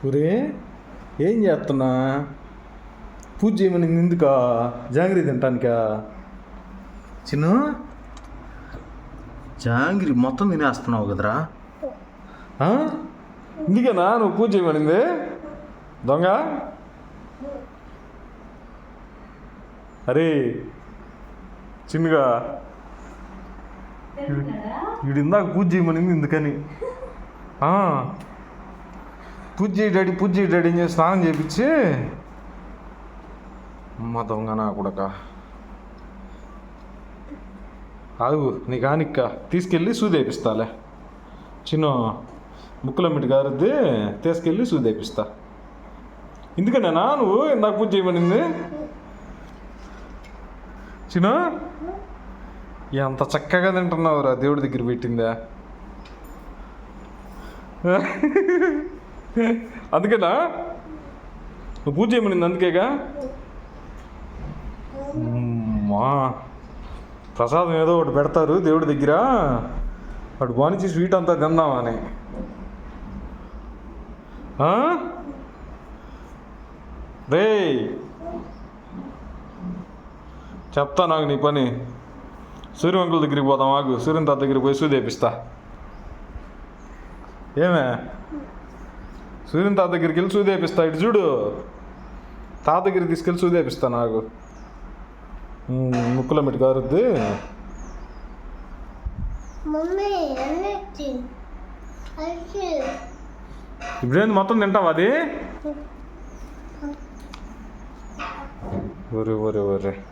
ఒరే ఏం చేస్తున్నా? పూజ చేయమని ఎందుకా జాంగ్రీ తింటానికా చిన్ను జాంగ్రీ మొత్తం తినేస్తున్నావు కదరా? ఆ? ఇందుకేనా నువ్వు పూజ చేయమనింది? దొంగ? అరే చిన్నగా వీడు ఇందాక పూజ చేయమనింది ఎందుకని ఆ. పూజ డాడీ పూజ డాడీ అని చెప్పి స్నానం చేయించి అమ్మ దొంగ నా కొడక. ఆగు నీ కానిక్క తీసుకెళ్ళి సూదేపిస్తాలే చిన్న ముక్కుల మిటి గారిద్ది తీసుకెళ్ళి సూదేపిస్తా ఎందుకనేనా నువ్వు ఇందాక పూజ చేయమనింది? చిన్న ఎంత చక్కగా తింటున్నావురా దేవుడి దగ్గర పెట్టిందా? అందుకేనా? నువ్వు పూజ చేయమనింది అందుకేగా? మా ప్రసాదం ఏదో ఒకటి పెడతారు దేవుడి దగ్గర. వాడు బానిచి స్వీట్ అంతా తిందామని అని. రే చెప్తా నాకు నీ పని. సూర్య అంకుల దగ్గరికి పోదాం ఆగు. సూర్యన్ తాత దగ్గరికి పోయి సూది ఏమే? సూర్యన్ తాత దగ్గరికి వెళ్ళి సూది వేపిస్తా. ఇటు చూడు. తాత దగ్గరికి తీసుకెళ్ళి సూది వేపిస్తా నాకు. ముక్కులో మెట్టు కారుద్ది. ఇప్పుడేంది మొత్తం తింటావా అది? ఒరే ఒరే ఒరే.